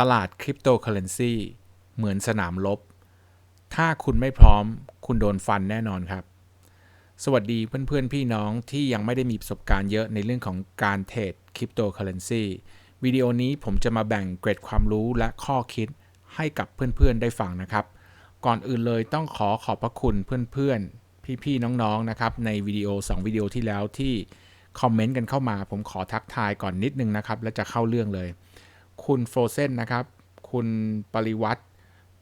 ตลาดคริปโตเคอเรนซีเหมือนสนามรบ ถ้าคุณไม่พร้อมคุณโดนฟันแน่นอนครับ สวัสดีเพื่อนๆ พี่น้องที่ยังไม่ได้มีประสบการณ์เยอะในเรื่องของการเทรดคริปโตเคอเรนซีวิดีโอนี้ผมจะมาแบ่งเกร็ดความรู้และข้อคิดให้กับเพื่อนๆ ได้ฟังนะครับ ก่อนอื่นเลยต้องขอขอบพระคุณเพื่อนๆ พี่ๆ น้องๆ นะครับ ในวิดีโอ 2 วิดีโอที่แล้วที่คอมเมนต์กันเข้ามา ผมขอทักทายก่อนนิดนึงนะครับ แล้วจะเข้าเรื่องเลย คุณโฟเซนนะครับ คุณปริวัติ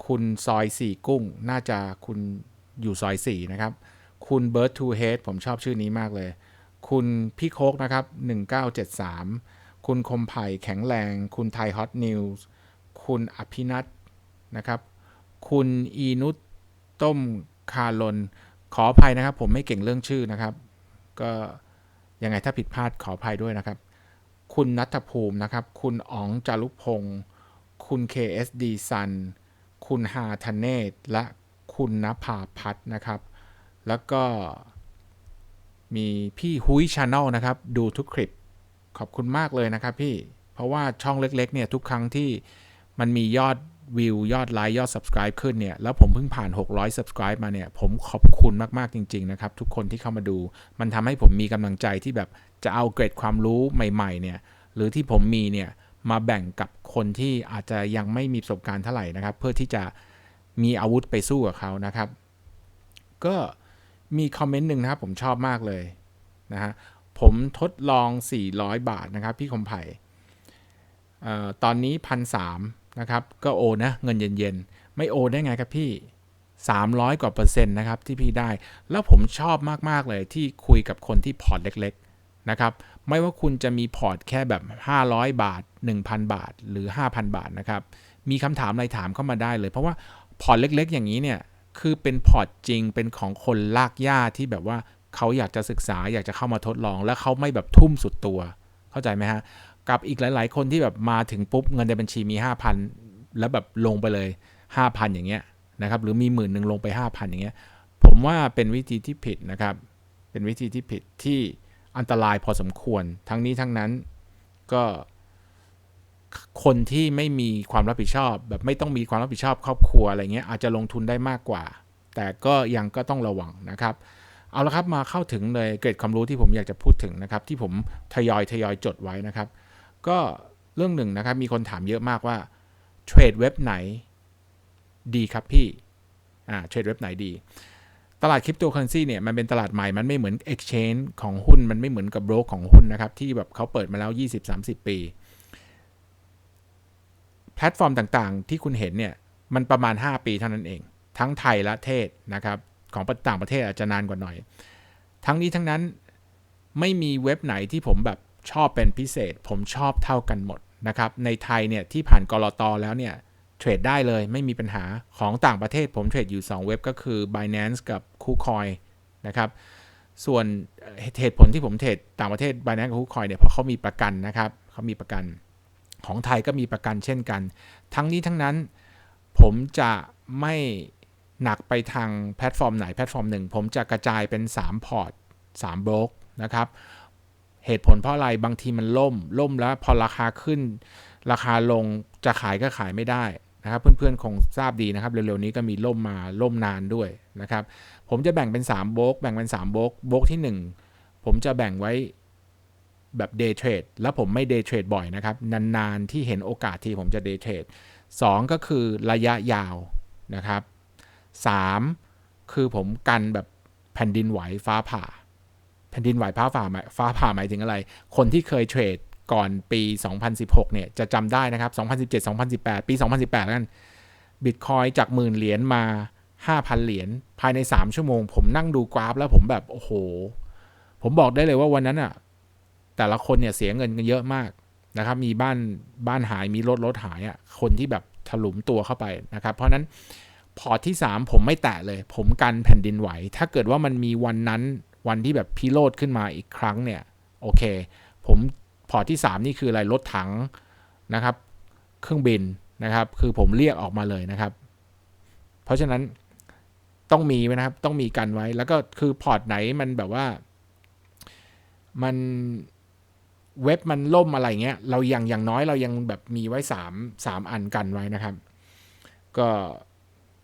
คุณซอยสี่กุ้ง น่าจะคุณอยู่ซอยสี่นะครับ คุณเบิร์ตทูเฮดผมชอบชื่อนี้มากเลย คุณพี่โคกนะครับ 1973 คุณคมไผ่แข็งแรง คุณไทยฮอตนิวส์คุณอภินัทนะครับ คุณอีนุตต้มคาลน ขออภัยนะครับ ผมไม่เก่งเรื่องชื่อนะครับ ก็ยังไงถ้าผิดพลาดขออภัยด้วยนะครับ คุณนัทภูมินะครับ คุณอ๋องจารุพงศ์คุณ KSD ซัน คุณฮาธเนศ และคุณนภาพัฒน์นะครับ แล้วก็มีพี่ฮุยชาแนลนะครับ ดูทุกคลิป ขอบคุณมากเลยนะครับพี่ เพราะว่าช่องเล็กๆเนี่ยทุกครั้งที่มันมียอด วิวยอดไลค์ยอด subscribe ขึ้นเนี่ยแล้วผมเพิ่งผ่าน 600 subscribe มาเนี่ยผมขอบคุณมาก ๆ จริง ๆ นะครับ ทุกคนที่เข้ามาดู มันทำให้ผมมีกำลังใจที่แบบจะเอาเกรดความรู้ใหม่ ๆ เนี่ยหรือที่ผมมีเนี่ยมาแบ่งกับคนที่อาจจะยังไม่มีประสบการณ์เท่าไหร่นะครับ เพื่อที่จะมีอาวุธไปสู้กับเขานะครับ ก็มีคอมเมนต์หนึ่งนะครับผมชอบมากเลยนะฮะผมทดลอง 400 บาทนะครับ พี่คมไผ่ตอนนี้พันสาม นะครับ ก็โอนนะเงินเย็นๆ ไม่โอนได้ไงครับพี่ 300 กว่าเปอร์เซ็นต์นะครับที่พี่ได้ แล้วผมชอบมากๆเลยที่คุยกับคนที่พอร์ตเล็กๆนะครับ ไม่ว่าคุณจะมีพอร์ตแค่แบบ 500 บาท 1,000 บาท หรือ 5,000 บาทนะครับ มีคำถามอะไรถามเข้ามาได้เลย เพราะว่าพอร์ตเล็กๆ อย่างนี้เนี่ยคือเป็นพอร์ตจริงเป็นของคนลากย่าที่แบบว่าเขาอยากจะศึกษาอยากจะเข้ามาทดลอง แล้วเขาไม่แบบทุ่มสุดตัว เข้าใจไหมฮะ กับอีกหลาย ๆ คนที่แบบมาถึงปุ๊บเงินในบัญชีมี 5,000 แล้วแบบลงไปเลย 5,000 อย่างเงี้ยนะครับหรือมีหมื่นหนึ่งลงไป 5,000 อย่างเงี้ยผมว่าเป็นวิธีที่ผิดนะครับ เป็นวิธีที่ผิดที่อันตรายพอสมควร ทั้งนี้ทั้งนั้นก็คนที่ไม่มีความรับผิดชอบ แบบไม่ต้องมีความรับผิดชอบครอบครัวอะไรเงี้ยอาจจะลงทุนได้มากกว่า แต่ก็ยังก็ต้องระวังนะครับ เอาละครับมาเข้าถึงเลยเกร็ดความรู้ที่ผมอยากจะพูดถึงนะครับ ที่ผมทยอยทยอยจดไว้นะครับ ก็เรื่องหนึ่งนะครับ มีคนถามเยอะมากว่าเทรดเว็บไหนดีครับพี่อ่าเทรดเว็บไหนดี ตลาดคริปโตเคอเรนซีเนี่ยมันเป็นตลาดใหม่ มันไม่เหมือน Exchange ของหุ้น มันไม่เหมือนกับโบรกของหุ้นนะครับ ที่แบบเขาเปิดมาแล้ว 20-30 ปี แพลตฟอร์มต่างๆ ที่คุณเห็นเนี่ยมันประมาณ 5 ปีเท่านั้นเอง ทั้งไทยและเทศนะครับของต่างประเทศอาจจะนานกว่าหน่อย ทั้งนี้ทั้งนั้นไม่มีเว็บไหนที่ผมแบบ ชอบเป็นพิเศษ ผมชอบเท่ากันหมดนะครับในไทยเนี่ยที่ผ่านกรอตอแล้วเนี่ยเทรดได้เลยไม่มีปัญหาของต่างประเทศผมเทรดอยู่ 2 เว็บก็คือ Binance กับ KuCoin นะครับส่วนเหตุผลที่ผมเทรดต่างประเทศ Binance กับ KuCoin เนี่ยเพราะเขามีประกันนะครับเขามีประกันของไทยก็มีประกันเช่นกัน ทั้งนี้ทั้งนั้นผมจะไม่หนักไปทางแพลตฟอร์มไหนแพลตฟอร์มหนึ่ง ผมจะกระจายเป็น 3 พอร์ต3บล็อกนะครับ เหตุผลเพราะอะไรบางทีมันล่ม ล่มแล้วพอราคาขึ้น ราคาลงจะขายก็ขายไม่ได้นะครับ เพื่อนๆคงทราบดีนะครับ เร็วๆนี้ก็มีล่มมาล่มนานด้วยนะครับ ผมจะแบ่งเป็น3บกแบ่งเป็น3บล็อกบกที่ 1 ผมจะแบ่งไว้แบบเดย์เทรดแล้วผมไม่เดย์เทรดบ่อยนะครับ นานๆที่เห็นโอกาสที่ผมจะเดย์เทรด2ก็คือระยะยาวนะครับ 3 คือผมกันแบบแผ่นดินไหวฟ้าผ่า แผ่นดินไหวฟ้าผ่าฟ้าผ่าหมายถึงอะไร คนที่เคยเทรดก่อนปี 2016 เนี่ย จะจำได้นะครับ 2017 2018 ปี 2018แล้วกันบิตคอยจากหมื่นเหรียญมา 5,000 เหรียญภายใน 3 ชั่วโมง ผมนั่งดูกราฟแล้วผมแบบ โอ้โห ผมบอกได้เลยว่าวันนั้นอะแต่ละคนเนี่ยเสียเงินกันเยอะมากนะครับ มีบ้านบ้านหายมีรถรถหายอะคนที่แบบถลุมตัวเข้าไปนะครับ เพราะนั้นพอร์ตที่ 3 ผมไม่แตะเลย ผมกันแผ่นดินไหว ถ้าเกิดว่ามันมีวันนั้น วันที่แบบพิโรธขึ้นมาอีกครั้งเนี่ยโอเค ผมพอร์ตที่ 3 นี่คืออะไรรถถังนะครับ เครื่องบินนะครับ คือผมเรียกออกมาเลยนะครับ เพราะฉะนั้นต้องมีไว้นะครับ ต้องมีกันไว้แล้วก็คือพอร์ตไหนมันแบบว่า มันเว็บมันล่มอะไรเงี้ยเรายังอย่างน้อยเรายังแบบมีไว้สามสามอันกันไว้นะครับ ก็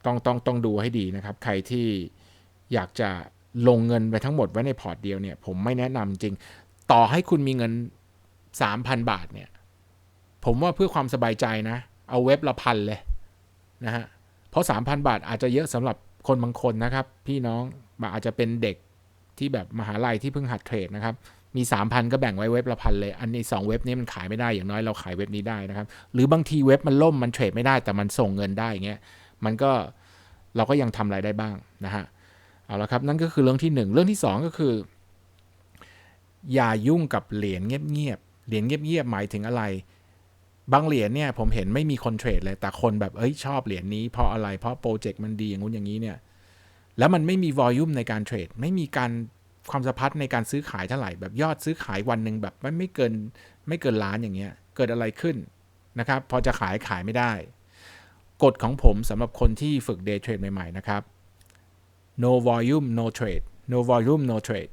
ต้องต้องต้องดูให้ดีนะครับ ใครที่อยากจะ ลงเงินไปทั้งหมดไว้ในพอร์ตเดียวเนี่ยผมไม่แนะนำจริง ต่อให้คุณมีเงิน 3,000 บาทเนี่ย ผมว่าเพื่อความสบายใจนะ เอาเว็บละพันเลยนะฮะ เพราะ 3,000 บาทอาจจะเยอะสำหรับคนบางคนนะครับ พี่น้องอาจจะเป็นเด็กที่แบบมหาลัยที่เพิ่งหัดเทรดนะครับมี 3,000 ก็แบ่งไว้เว็บละพันเลย อันนี้ 2 เว็บนี้มันขายไม่ได้อย่างน้อยเราขายเว็บนี้ได้นะครับ หรือบางทีเว็บมันล่มมันเทรดไม่ได้แต่มันส่งเงินได้เงี้ยมันก็เราก็ยังทำอะไรได้บ้างนะฮะ เอาละครับนั่นก็คือเรื่องที่ 1 เรื่องที่ 2 ก็คือ อย่ายุ่งกับเหรียญเงียบๆเหรียญเงียบๆหมายถึงอะไร บางเหรียญเนี่ยผมเห็นไม่มีคนเทรดเลยแต่คนแบบเอ้ยชอบเหรียญนี้เพราะอะไรเพราะโปรเจกต์มันดีอย่างงู้นอย่างนี้เนี่ยแล้วมันไม่มีวอลลุ่มในการเทรดไม่มีการความสะพัดในการซื้อขายเท่าไหร่แบบยอดซื้อขายวันหนึ่งแบบไม่ไม่เกินไม่เกินล้านอย่างเงี้ย เกิดอะไรขึ้นนะครับ พอจะขายขายไม่ได้ กฎของผมสำหรับคนที่ฝึก day trade ใหม่ ๆ นะครับ no volume no trade no volume no trade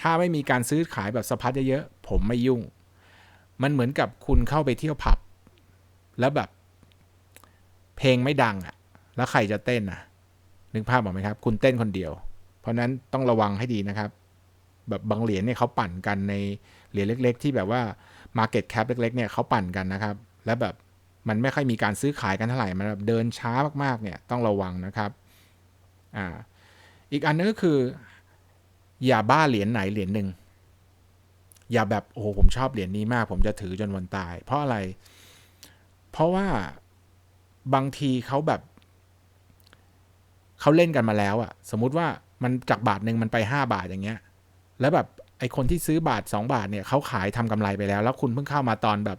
ถ้าไม่มีการซื้อขายแบบสะพัดเยอะๆ ผมไม่ยุ่ง มันเหมือนกับคุณเข้าไปเที่ยวผับ แล้วแบบ เพลงไม่ดังอะ่ะ แล้วใครจะเต้นอะ นึกภาพออกไหมครับ คุณเต้นคนเดียว เพราะนั้นต้องระวังให้ดีนะครับ แบบบางเหรียญเนี่ยเขาปั่นกันในเหรียญเล็ก ๆ ที่แบบว่า Market Cap เล็ก ๆ เนี่ยเขาปั่นกันนะครับ แล้วแบบมันไม่ค่อยมีการซื้อขายกันเท่าไหร่ มันแบบเดินช้ามากๆ เนี่ยต้องระวังนะครับ อ่า อีกอันนึงก็คือ อย่าบ้าเหรียญไหนเหรียญหนึ่งอย่าแบบโอ้โหผมชอบเหรียญนี้มาก ผมจะถือจนวันตาย เพราะอะไร เพราะว่าบางทีเขาแบบเขาเล่นกันมาแล้วอะสมมุติว่ามันจากบาทหนึ่งมันไปห้าบาทอย่างเงี้ย แล้วแบบไอคนที่ซื้อบาทสองบาทเนี่ยเขาขายทำกำไรไปแล้ว แล้วคุณเพิ่งเข้ามาตอนแบบ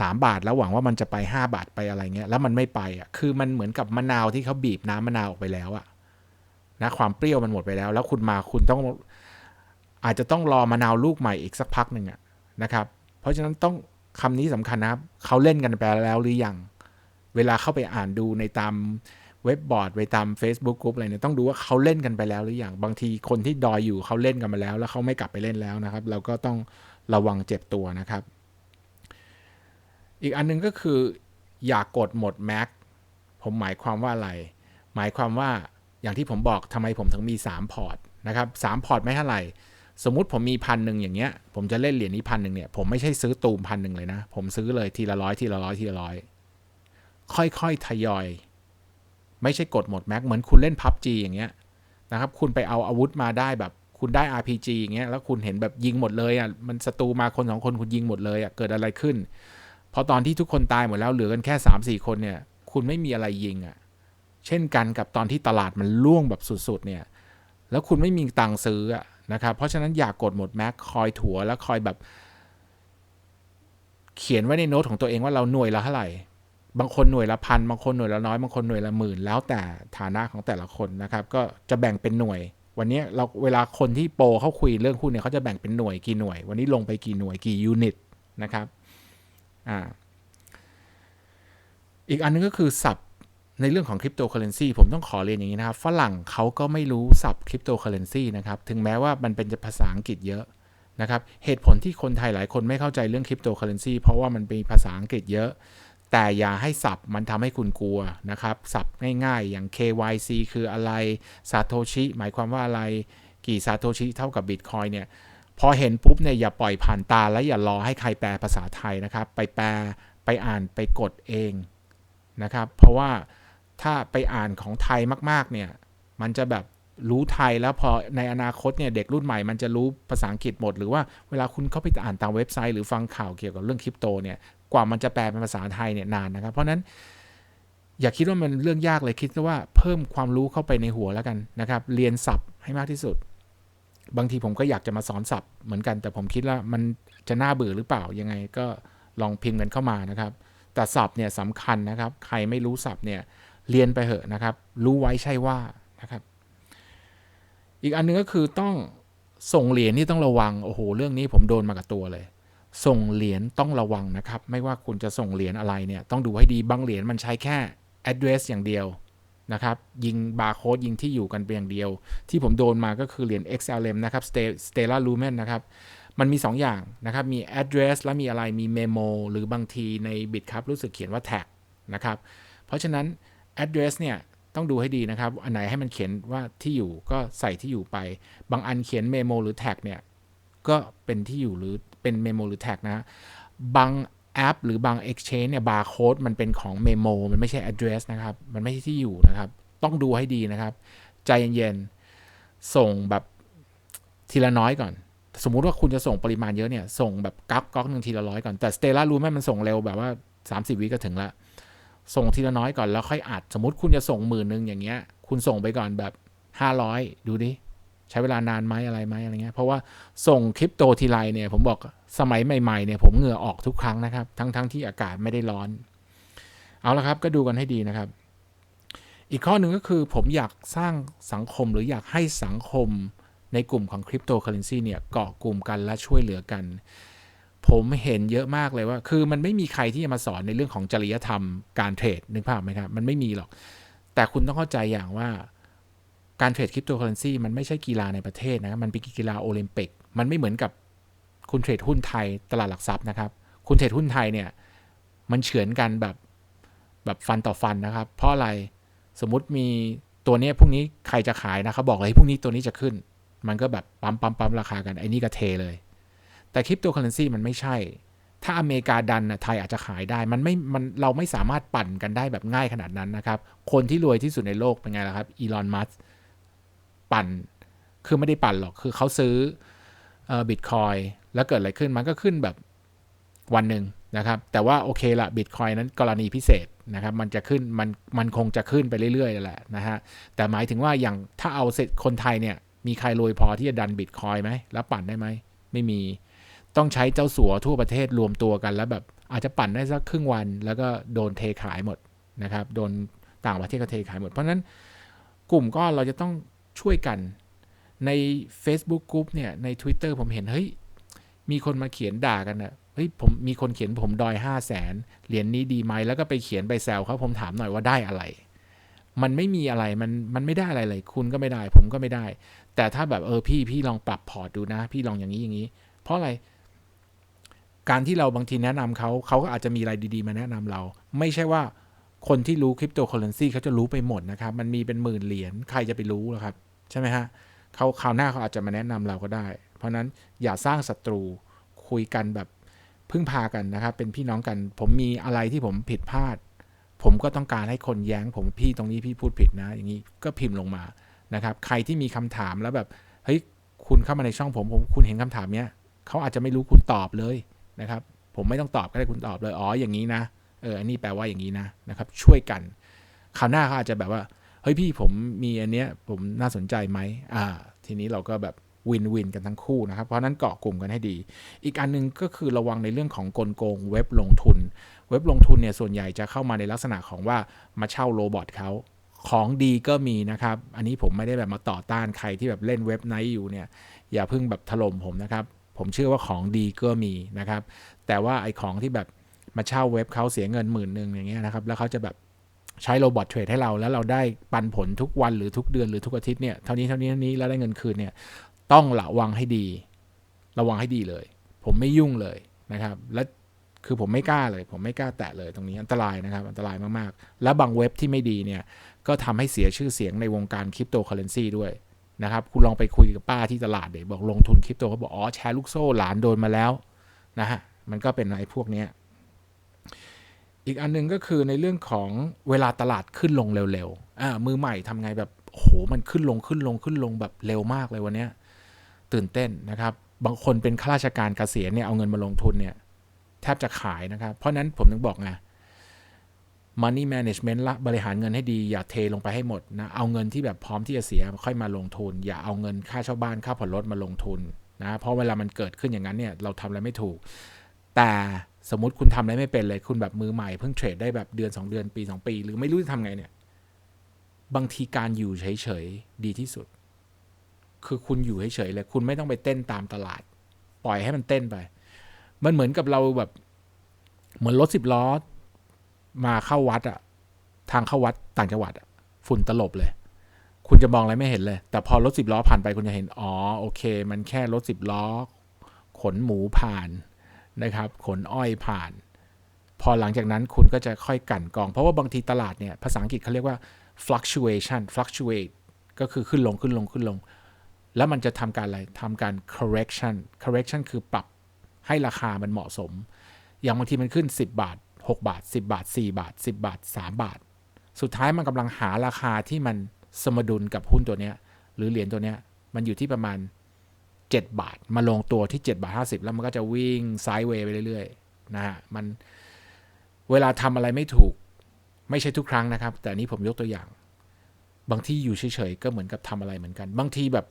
สามบาทแล้วหวังว่ามันจะไปห้าบาทไปอะไรเงี้ยแล้วมันไม่ไปอะคือมันเหมือนกับมะนาวที่เขาบีบน้ำมะนาวออกไปแล้วอะ นะความเปรี้ยวมันหมดไปแล้ว แล้วคุณมาคุณต้องอาจจะต้องรอมะนาวลูกใหม่อีกสักพักหนึ่งอะนะครับ เพราะฉะนั้นต้องคำนี้สำคัญนะครับเขาเล่นกันไปแล้วหรือยัง เวลาเข้าไปอ่านดูในตามเว็บบอร์ดไปตาม Facebook กลุ่มอะไรเนี่ยต้องดูว่าเขาเล่นกันไปแล้วหรือยังบางทีคนที่ดอยอยู่เขาเล่นกันมาแล้ว แล้วเขาไม่กลับไปเล่นแล้วนะครับ เราก็ต้องระวังเจ็บตัวนะครับ อีกอันนึงก็คือ อย่ากกดหมดแม็กผมหมายความว่าอะไร หมายความว่า อย่างที่ผมบอกทำไมผมถึงมี 3 พอร์ตนะครับสพอร์ตไม่เท่าไหร่ สมมุติผมมีพันหนึ่งอย่างเงี้ย ผมจะเล่นเหรียญนี้พันหนึ่งเนี่ย ผมไม่ใช่ซื้อตูมพันหนึ่งเลยนะ ผมซื้อเลยทีละร้อยทีละร้อยทีละร้อยค่อยๆทยอย ไม่ใช่กดหมดแม็กเหมือนคุณเล่นพับจีอย่างเงี้ยนะครับ คุณไปเอาอาวุธมาได้แบบคุณได้ RPG อย่างเงี้ย แล้วคุณเห็นแบบยิงหมดเลยอะ มันศัตรูมาคนสองคนคุณยิงหมดเลยอะ เกิดอะไรขึ้น พอตอนที่ทุกคนตายหมดแล้วเหลือกันแค่3ามสี่คนเนี่ย คุณไม่มีอะไรยิงอะ เช่นกันกับตอนที่ตลาดมันล่วงแบบสุดๆเนี่ยแล้วคุณไม่มีตังค์ซื้อนะครับเพราะฉะนั้นอย่ากกดหมดแม็กคอยถัวแล้วคอยแบบ เขียนไว้ในโน้ตของตัวเองว่าเราหน่วยละเท่าไหร่บางคนหน่วยละพันบางคนหน่วยละน้อยบางคนหน่วยละหมื่น แล้วแต่ฐานะของแต่ละคนนะครับ ก็จะแบ่งเป็นหน่วย วันนี้เราเวลาคนที่โปรเขาคุยเรื่องหุ้นเนี่ยเขาจะแบ่งเป็นหน่วยกี่หน่วย วันนี้ลงไปกี่หน่วยกี่ยูนิตนะครับอ่าอีกอันนึงก็คือสับ ในเรื่องของคริปโตเคอเรนซีผมต้องขอเรียนอย่างนี้นะครับ ฝรั่งเขาก็ไม่รู้สับคริปโตเคอเรนซีนะครับ ถึงแม้ว่ามันเป็นภาษาอังกฤษเยอะนะครับ เหตุผลที่คนไทยหลายคนไม่เข้าใจเรื่องคริปโตเคอเรนซีเพราะว่ามันเป็นภาษาอังกฤษเยอะ แต่อย่าให้สับมันทำให้คุณกลัวนะครับสับง่ายๆ อย่าง KYC คืออะไรซาโตชิหมายความว่าอะไร กี่ซาโตชิเท่ากับบิตคอยเนี่ย พอเห็นปุ๊บเนี่ยอย่าปล่อยผ่านตาและอย่ารอให้ใครแปลภาษาไทยนะครับ ไปแปลไปอ่านไปกดเองนะครับ เพราะว่า ถ้าไปอ่านของไทยมากๆเนี่ยมันจะแบบรู้ไทยแล้วพอในอนาคตเนี่ยเด็กรุ่นใหม่มันจะรู้ภาษาอังกฤษหมด หรือว่าเวลาคุณเข้าไปอ่านตามเว็บไซต์หรือฟังข่าวเกี่ยวกับเรื่องคริปโตเนี่ยกว่ามันจะแปลเป็นภาษาไทยเนี่ยนานนะครับ เพราะนั้นอย่าคิดว่ามันเรื่องยากเลยคิดว่าเพิ่มความรู้เข้าไปในหัวแล้วกันนะครับ เรียนศัพท์ให้มากที่สุด บางทีผมก็อยากจะมาสอนศัพท์เหมือนกัน แต่ผมคิดว่ามันจะน่าเบื่อหรือเปล่ายังไงก็ลองพิมพ์กันเข้ามานะครับ แต่ศัพท์เนี่ยสำคัญนะครับ ใครไม่รู้ศัพท์เนี่ย เรียนไปเหอะนะครับ รู้ไว้ใช่ว่านะครับ อีกอันนึงก็คือต้องส่งเหรียญที่ต้องระวัง โอ้โห เรื่องนี้ผมโดนมากับตัวเลย ส่งเหรียญต้องระวังนะครับ ไม่ว่าคุณจะส่งเหรียญอะไรเนี่ย ต้องดูให้ดี บางเหรียญมันใช้แค่ address อย่างเดียวนะครับ ยิงบาร์โค้ดยิงที่อยู่กันเพียงเดียว ที่ผมโดนมาก็คือเหรียญ XLM นะครับ Stellar Lumen นะครับ มันมี 2 อย่างนะครับ มี address แล้วมีอะไร มี memo หรือบางทีใน Bitcup รู้สึกเขียนว่า tag นะครับ เพราะฉะนั้น address เนี่ยต้องดูให้ดีนะครับ อันไหนให้มันเขียนว่าที่อยู่ก็ใส่ที่อยู่ไป บางอันเขียน memo หรือ tag เนี่ยก็เป็นที่อยู่หรือเป็น memo หรือ tag นะ บางแอป หรือบาง exchange เนี่ย barcode มันเป็นของ memo มันไม่ใช่ address นะครับ มันไม่ใช่ที่อยู่นะครับ ต้องดูให้ดีนะครับ ใจเย็นๆ ส่งแบบทีละน้อยก่อน สมมุติว่าคุณจะส่งปริมาณเยอะเนี่ย ส่งแบบกักก๊อกหนึ่งทีละร้อยก่อน แต่ Stella รู้ไหมมันส่งเร็วแบบว่า 30 วิก็ถึงละ ส่งทีละน้อยก่อนแล้วค่อยอัดสมมติคุณจะส่งหมื่นหนึ่งอย่างเงี้ย คุณส่งไปก่อนแบบ 500 ดูดิใช้เวลานานไหมอะไรไหมอะไรเงี้ยเพราะว่าส่งคริปโตทีไรเนี่ย ผมบอกสมัยใหม่ๆเนี่ยผมเหงื่อออกทุกครั้งนะครับ ทั้งๆทที่อากาศไม่ได้ร้อน เอาละครับก็ดูกันให้ดีนะครับ อีกข้อหนึ่งก็คือผมอยากสร้างสังคมหรืออยากให้สังคมในกลุ่มของคริปโตเคอเรนซีเนี่ยเกาะกลุ่มกันและช่วยเหลือกัน ผมเห็นเยอะมากเลยว่า คือมันไม่มีใครที่จะมาสอนในเรื่องของจริยธรรมการเทรดนึกภาพไหมครับ มันไม่มีหรอก แต่คุณต้องเข้าใจอย่างว่าการเทรดคริปโตเคอเรนซีมันไม่ใช่กีฬาในประเทศนะมันเป็นกีฬาโอลิมปิก มันไม่เหมือนกับคุณเทรดหุ้นไทยตลาดหลักทรัพย์นะครับ คุณเทรดหุ้นไทยเนี่ย มันเฉือนกันแบบแบบฟันต่อฟันนะครับ เพราะอะไรสมมุติมีตัวนี้พรุ่งนี้ใครจะขายนะเขาบอกเลยพรุ่งนี้ตัวนี้จะขึ้น มันก็แบบปั๊มปั๊มปั๊มราคากันไอ้นี่ก็เทเลย แต่คริปโตเคอเรนซีมันไม่ใช่ ถ้าอเมริกาดันนะไทยอาจจะขายได้ มันไม่มันเราไม่สามารถปั่นกันได้แบบง่ายขนาดนั้นนะครับ คนที่รวยที่สุดในโลกเป็นไงล่ะครับอีลอนมัสปั่นคือไม่ได้ปั่นหรอกคือเขาซื้อบิตคอยแล้วเกิดอะไรขึ้นมันก็ขึ้นแบบวันหนึ่งนะครับ แต่ว่าโอเคละบิตคอยนั้นกรณีพิเศษนะครับ มันจะขึ้นมันมันคงจะขึ้นไปเรื่อยๆแหละนะฮะแต่หมายถึงว่าอย่างถ้าเอาเสร็จคนไทยเนี่ย มีใครรวยพอที่จะดันบิตคอยไหมแล้วปั่นได้ไหมไม่มี ต้องใช้เจ้าสัวทั่วประเทศรวมตัวกันแล้วแบบอาจจะปั่นได้สักครึ่งวัน แล้วก็โดนเทขายหมดนะครับ โดนต่างประเทศก็เทขายหมด เพราะนั้นกลุ่มก็เราจะต้องช่วยกันใน Facebook กลุ่มเนี่ยใน Twitter ผมเห็น เฮ้ย มีคนมาเขียนด่ากันนะเฮ้ยผมมีคนเขียนผมดอยห้าแสนเหรียญนนี้ดีไหมแล้วก็ไปเขียนไปแซวเขาผมถามหน่อยว่าได้อะไร มันไม่มีอะไรมันมันไม่ได้อะไรเลย คุณก็ไม่ได้ ผมก็ไม่ได้ แต่ถ้าแบบเออพี่พี่ลองปรับพอร์ตดูนะ พี่ลองอย่างนี้อย่างนี้ เพราะอะไร การที่เราบางทีแนะนำเขาเขาก็อาจจะมีอะไรดีๆ มาแนะนำเรา ไม่ใช่ว่าคนที่รู้คริปโตเคอเรนซีเขาจะรู้ไปหมดนะครับ มันมีเป็นหมื่นเหรียญใครจะไปรู้ล่ะครับ ใช่ไหมฮะเขาคราวหน้าเขาอาจจะมาแนะนำเราก็ได้ เพราะนั้นอย่าสร้างศัตรูคุยกันแบบพึ่งพากันนะครับ เป็นพี่น้องกัน ผมมีอะไรที่ผมผิดพลาด ผมก็ต้องการให้คนแย้ง ผมพี่ตรงนี้พี่พูดผิดนะ อย่างนี้ก็พิมพ์ลงมานะครับ ใครที่มีคำถามแล้วแบบเฮ้ยคุณเข้ามาในช่องผมผมคุณเห็นคำถามเนี้ยเขาอาจจะไม่รู้คุณตอบเลย นะครับ ผมไม่ต้องตอบก็ได้คุณตอบเลยอ๋ออย่างนี้นะเอออันนี้แปลว่าอย่างนี้นะนะครับ ช่วยกันคราวหน้าเขาอาจจะแบบว่าเฮ้ยพี่ผมมีอันเนี้ยผมน่าสนใจไหมอ่า ทีนี้เราก็แบบวินวินกันทั้งคู่นะครับ เพราะนั้นเกาะกลุ่มกันให้ดี อีกอันนึงก็คือระวังในเรื่องของกลโกงเว็บลงทุน เว็บลงทุนเนี่ยส่วนใหญ่จะเข้ามาในลักษณะของว่ามาเช่าโรบอทเขาของดีก็มีนะครับ อันนี้ผมไม่ได้แบบมาต่อต้านใครที่แบบเล่นเว็บไนท์อยู่เนี่ย อย่าเพิ่งแบบถล่มผมนะครับ ผมเชื่อว่าของดีก็มีนะครับ แต่ว่าไอ้ของที่แบบมาเช่าเว็บเขาเสียเงินหมื่นหนึ่งอย่างเงี้ยนะครับ แล้วเขาจะแบบใช้โรบอทเทรดให้เรา แล้วเราได้ปันผลทุกวันหรือทุกเดือนหรือทุกอาทิตย์เนี่ยเท่านี้เท่านี้เท่านี้แล้วได้เงินคืนเนี่ยต้องระวังให้ดี ระวังให้ดีเลย ผมไม่ยุ่งเลยนะครับ และคือผมไม่กล้าเลย ผมไม่กล้าแตะเลยตรงนี้อันตรายนะครับ อันตรายมากๆ และบางเว็บที่ไม่ดีเนี่ยก็ทำให้เสียชื่อเสียงในวงการคริปโตเคอเรนซีด้วย นะครับ คุณลองไปคุยกับป้าที่ตลาดเดี๋ยวบอกลงทุนคริปโตเขาบอกอ๋อแชร์ลูกโซ่หลานโดนมาแล้วนะฮะมันก็เป็นอะไรพวกนี้อีกอันนึงก็คือในเรื่องของเวลาตลาดขึ้นลงเร็วๆอ่ามือใหม่ทำไงแบบโอ้โหมันขึ้นลงขึ้นลงขึ้นลงแบบเร็วมากเลยวันนี้ตื่นเต้นนะครับ บางคนเป็นข้าราชการเกษียณเนี่ยเอาเงินมาลงทุนเนี่ยแทบจะขายนะครับ เพราะนั้นผมถึงบอกไง money management ละบริหารเงินให้ดี อย่าเทลงไปให้หมดนะเอาเงินที่แบบพร้อมที่จะเสียค่อยมาลงทุน อย่าเอาเงินค่าเช่าบ้านค่าผ่อนรถมาลงทุนนะเพราะเวลามันเกิดขึ้นอย่างนั้นเนี่ยเราทำอะไรไม่ถูก แต่สมมติคุณทำอะไรไม่เป็นเลย คุณแบบมือใหม่เพิ่งเทรดได้แบบเดือน 2 เดือนปี 2 ปี หรือไม่รู้จะทำไงเนี่ย บางทีการอยู่เฉยๆดีที่สุด คือคุณอยู่เฉยๆเลย คุณไม่ต้องไปเต้นตามตลาด ปล่อยให้มันเต้นไป มันเหมือนกับเราแบบ เหมือนรถสิบล้อ มาเข้าวัดอะทางเข้าวัดต่างจังหวัดอะฝุ่นตลบเลย คุณจะมองอะไรไม่เห็นเลย แต่พอรถสิบล้อผ่านไปคุณจะเห็นอ๋อโอเค มันแค่รถสิบล้อ ขนหมูผ่านนะครับ ขนอ้อยผ่าน พอหลังจากนั้นคุณก็จะค่อยกั่นกอง เพราะว่าบางทีตลาดเนี่ยภาษาอังกฤษเขาเรียกว่า fluctuation fluctuate ก็คือขึ้นลงขึ้นลงขึ้นลง แล้วมันจะทำการอะไรทำการ correction correction คือปรับให้ราคามันเหมาะสม อย่างบางทีมันขึ้น 10 บาท 6 บาท 10 บาท 4 บาท 10 บาท 3 บาท สุดท้ายมันกำลังหาราคาที่มันสมดุลกับหุ้นตัวเนี้ยหรือเหรียญตัวเนี้ยมันอยู่ที่ประมาณ 7 บาท มาลงตัวที่ 7 บาท 50 แล้วมันก็จะวิ่งไซด์เวย์ไปเรื่อยๆนะฮะมันเวลาทำอะไรไม่ถูกไม่ใช่ทุกครั้งนะครับ แต่นี้ผมยกตัวอย่าง บางที่อยู่เฉยๆก็เหมือนกับทำอะไรเหมือนกัน บางทีแบบ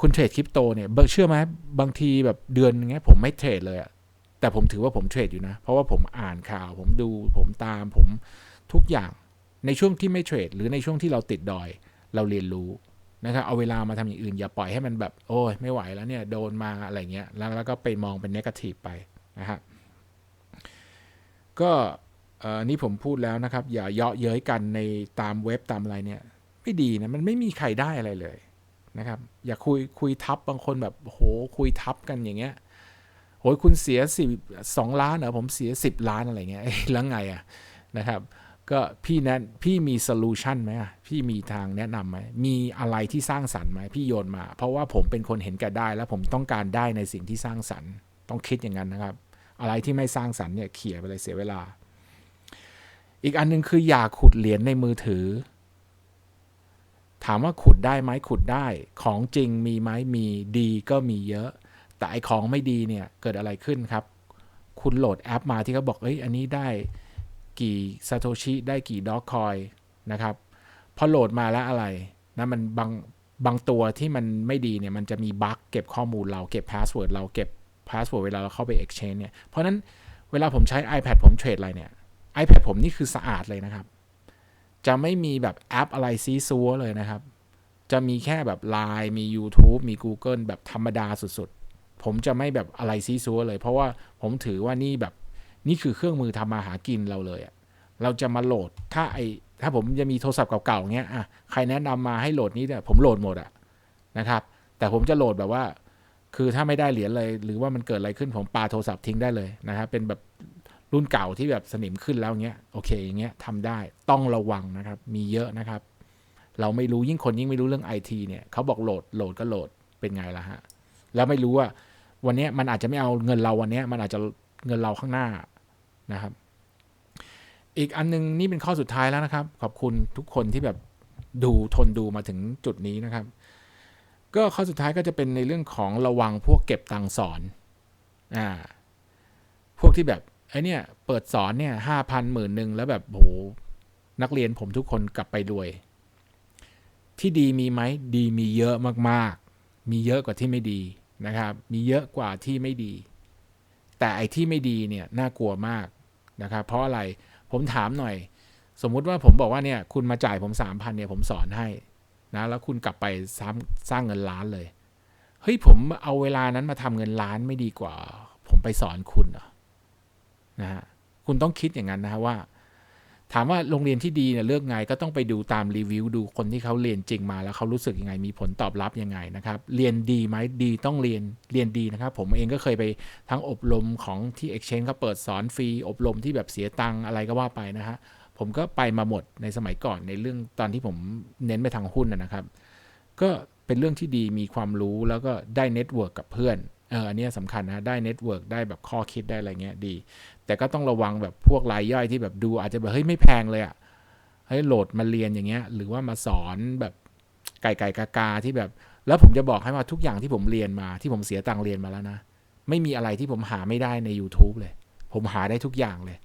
คุณเทรดคริปโตเนี่ยเชื่อไหมบางทีแบบเดือนย่างเงี้ยผมไม่เทรดเลยอะ แต่ผมถือว่าผมเทรดอยู่นะ เพราะว่าผมอ่านข่าว ผมดู ผมตาม ผมทุกอย่าง ในช่วงที่ไม่เทรด หรือในช่วงที่เราติดดอย เราเรียนรู้นะครับ เอาเวลามาทำอย่างอื่น อย่าปล่อยให้มันแบบ โอ้ยไม่ไหวแล้วเนี่ย โดนมาอะไรเงี้ย แล้วแล้วก็ไปมองเป็นเนกาทีฟไปนะฮะ ก็นี่ผมพูดแล้วนะครับ อย่าเยาะเย้ยกันในตามเว็บตามอะไรเนี่ย ไม่ดีนะ มันไม่มีใครได้อะไรเลยนะครับ อย่าคุยคุยทับบางคนแบบโหคุยทับกันอย่างเงี้ย โหยคุณเสียสิบสองล้านเหรอผมเสียสิบล้านอะไรเงี้ยแล้วไงอะนะครับ ก็พี่แนะพี่มีโซลูชันไหมพี่มีทางแนะนำไหมมีอะไรที่สร้างสรรค์ไหมพี่โยนมา เพราะว่าผมเป็นคนเห็นแก่ได้ แล้วผมต้องการได้ในสิ่งที่สร้างสรรค์ ต้องคิดอย่างนั้นนะครับ อะไรที่ไม่สร้างสรรค์เนี่ยเขี่ยไปเลยเสียเวลา อีกอันนึงคืออย่าขุดเหรียญในมือถือ ถามว่าขุดได้ไหมขุดได้ ของจริงมีไหมมีดีก็มีเยอะ แต่ไอของไม่ดีเนี่ยเกิดอะไรขึ้นครับ คุณโหลดแอปมาที่เขาบอกเอ้ยอันนี้ได้กี่ซาโตชิได้กี่ด็อกคอยนะครับพอโหลดมาแล้วอะไรนะมันบางบางตัวที่มันไม่ดีเนี่ยมันจะมีบั๊กเก็บข้อมูลเราเก็บพาสเวิร์ดเราเก็บพาสเวิร์ดเวลาเราเข้าไป Exchange เนี่ยเพราะนั้นเวลาผมใช้ iPad ผมเทรดอะไรเนี่ย iPad ผมนี่คือสะอาดเลยนะครับ จะไม่มีแบบแอปอะไรซีซัวเลยนะครับ จะมีแค่แบบ Line มี YouTube มี Google แบบธรรมดาสุดๆ ผมจะไม่แบบอะไรซีซัวเลย เพราะว่าผมถือว่านี่แบบนี่คือเครื่องมือทำมาหากินเราเลยอะเราจะมาโหลดถ้าไอถ้าผมจะมีโทรศัพท์เก่าๆเงี้ยอะใครแนะนำมาให้โหลดนี้เนี่ยผมโหลดหมดอะนะครับ แต่ผมจะโหลดแบบว่า คือถ้าไม่ได้เหรียญเลย หรือว่ามันเกิดอะไรขึ้นผมปาโทรศัพท์ทิ้งได้เลยนะครับเป็นแบบรุ่นเก่าที่แบบสนิมขึ้นแล้วเงี้ยโอเคอย่างเงี้ยทำได้ต้องระวังนะครับ มีเยอะนะครับ เราไม่รู้ยิ่งคนยิ่งไม่รู้เรื่องไอทีเนี่ยเขาบอกโหลดโหลดก็โหลดเป็นไงล่ะฮะแล้วไม่รู้ว่า วันนี้มันอาจจะไม่เอาเงินเราวันนี้มันอาจจะเงินเราข้างหน้านะครับ อีกอันนึงนี่เป็นข้อสุดท้ายแล้วนะครับ ขอบคุณทุกคนที่แบบดูทนดูมาถึงจุดนี้นะครับ ก็ข้อสุดท้ายก็จะเป็นในเรื่องของระวังพวกเก็บตังสอนอ่าพวกที่แบบไอเนี่ยเปิดสอนเนี่ยห้าพันหมื่นหนึ่งแล้วแบบโหนักเรียนผมทุกคนกลับไปรวย ที่ดีมีไหมดีมีเยอะมากๆ มีเยอะกว่าที่ไม่ดี นะครับ มีเยอะกว่าที่ไม่ดี แต่ไอ้ที่ไม่ดีเนี่ยน่ากลัวมากนะครับ เพราะอะไรผมถามหน่อย สมมุติว่าผมบอกว่าเนี่ยคุณมาจ่ายผมสามพันเนี่ยผมสอนให้นะแล้วคุณกลับไปสร้างางเงินล้านเลยเฮ้ยผมเอาเวลานั้นมาทำเงินล้านไม่ดีกว่า ผมไปสอนคุณเหรอนะฮะคุณต้องคิดอย่างนั้นนะฮะว่า ถามว่าโรงเรียนที่ดีเนี่ยเลือกไงก็ต้องไปดูตามรีวิวดูคนที่เขาเรียนจริงมาแล้วเขารู้สึกยังไง มีผลตอบรับยังไงนะครับเรียนดีไหมดีต้องเรียนเรียนดีนะครับ ผมเองก็เคยไปทั้งอบรมของที่ Exchange เขาเปิดสอนฟรีอบรมที่แบบเสียตังอะไรก็ว่าไปนะฮะผมก็ไปมาหมดในสมัยก่อนในเรื่องตอนที่ผมเน้นไปทางหุ้นนะครับ ก็เป็นเรื่องที่ดีมีความรู้แล้วก็ได้เน็ตเวิร์กกับเพื่อน เอออันนี้สำคัญนะได้เน็ตเวิร์กได้แบบข้อคิดได้อะไรเงี้ยดี แต่ก็ต้องระวังแบบพวกรายย่อยที่แบบดูอาจจะแบบเฮ้ยไม่แพงเลยอะ่ะเฮ้ยโหลดมาเรียนอย่างเงี้ย หรือว่ามาสอนแบบไก่ไก่กากาที่แบบ แล้วผมจะบอกให้ว่าทุกอย่างที่ผมเรียนมาที่ผมเสียตังเรียนมาแล้วนะ ไม่มีอะไรที่ผมหาไม่ได้ใน YouTube เลย ผมหาได้ทุกอย่างเลย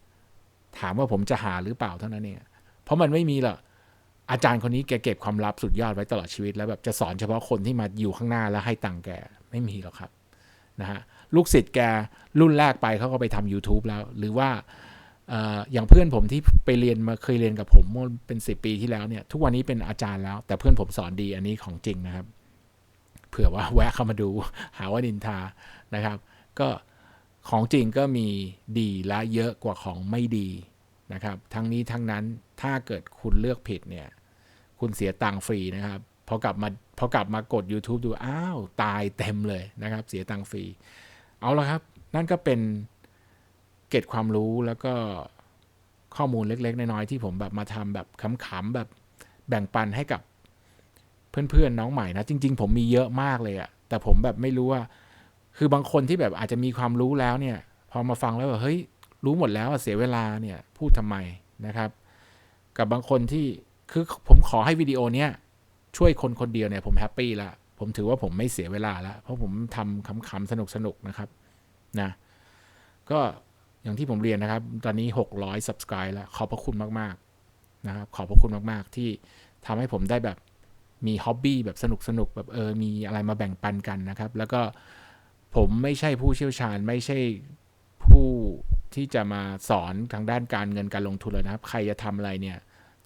ถามว่าผมจะหาหรือเปล่าเท่านั้นเองเพราะมันไม่มีหรอกอาจารย์คนนี้แกเก็บความลับสุดยอดไว้ตลอดชีวิตแล้วแบบจะสอนเฉพาะคนที่มาอยู่ข้างหน้าแล้วให้ตังแกไม่มีหรอกครับ นะฮะลูกศิษย์แกรุ่นแรกไปเขาก็ไปทำ YouTube แล้ว หรือว่าอย่างเพื่อนผมที่ไปเรียนมาเคยเรียนกับผมเมื่อเป็นสิปีที่แล้วเนี่ยทุกวันนี้เป็นอาจารย์แล้ว แต่เพื่อนผมสอนดีอันนี้ของจริงนะครับ เผื่อว่าแวะเข้ามาดูหาว่านินทานะครับ ก็ของจริงก็มีดีและเยอะกว่าของไม่ดีนะครับ ทั้งนี้ทั้งนั้นถ้าเกิดคุณเลือกผิดเนี่ย คุณเสียตังค์ฟรีนะครับพอกลับมา พอกลับมากด YouTube ดูอ้าว ตายเต็มเลยนะครับ เสียตังค์ฟรี เอาละครับ นั่นก็เป็นเก็ดความรู้แล้วก็ข้อมูลเล็ก ๆ น้อยๆที่ผมแบบมาทำแบบขำๆแบบแบ่งปันให้กับเพื่อนๆน้องใหม่นะ จริง ๆ ผมมีเยอะมากเลยอะแต่ผมแบบไม่รู้ว่า คือบางคนที่แบบอาจจะมีความรู้แล้วเนี่ย พอมาฟังแล้วแบบเฮ้ยรู้หมดแล้วเสียเวลาเนี่ยพูดทำไมนะครับ กับบางคนที่คือผมขอให้วิดีโอเนี้ย ช่วยคนคนเดียวเนี่ยผมแฮปปี้ละผมถือว่าผมไม่เสียเวลาแล้วเพราะผมทำขำๆสนุกๆนะครับนะก็อย่างที่ผมเรียนนะครับ ตอนนี้ 600 subscribe แล้ว ขอบพระคุณมากๆนะครับ ขอบพระคุณมากๆ ที่ทำให้ผมได้แบบมีฮ็อบบี้แบบสนุกๆแบบเออ มีอะไรมาแบ่งปันกันนะครับ แล้วก็ผมไม่ใช่ผู้เชี่ยวชาญ ไม่ใช่ผู้ที่จะมาสอนทางด้านการเงินการลงทุนเลยนะครับ ใครจะทำอะไรเนี่ย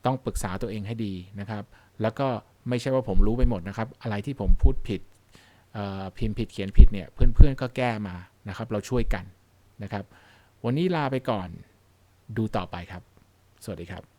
ต้องปรึกษาตัวเองให้ดีนะครับ แล้วก็ ไม่ใช่ว่าผมรู้ไปหมดนะครับ อะไรที่ผมพูดผิดพิมพ์ผิดเขียนผิดเนี่ยเพื่อนๆก็แก้มานะครับ เราช่วยกันนะครับ วันนี้ลาไปก่อนดูต่อไปครับ สวัสดีครับ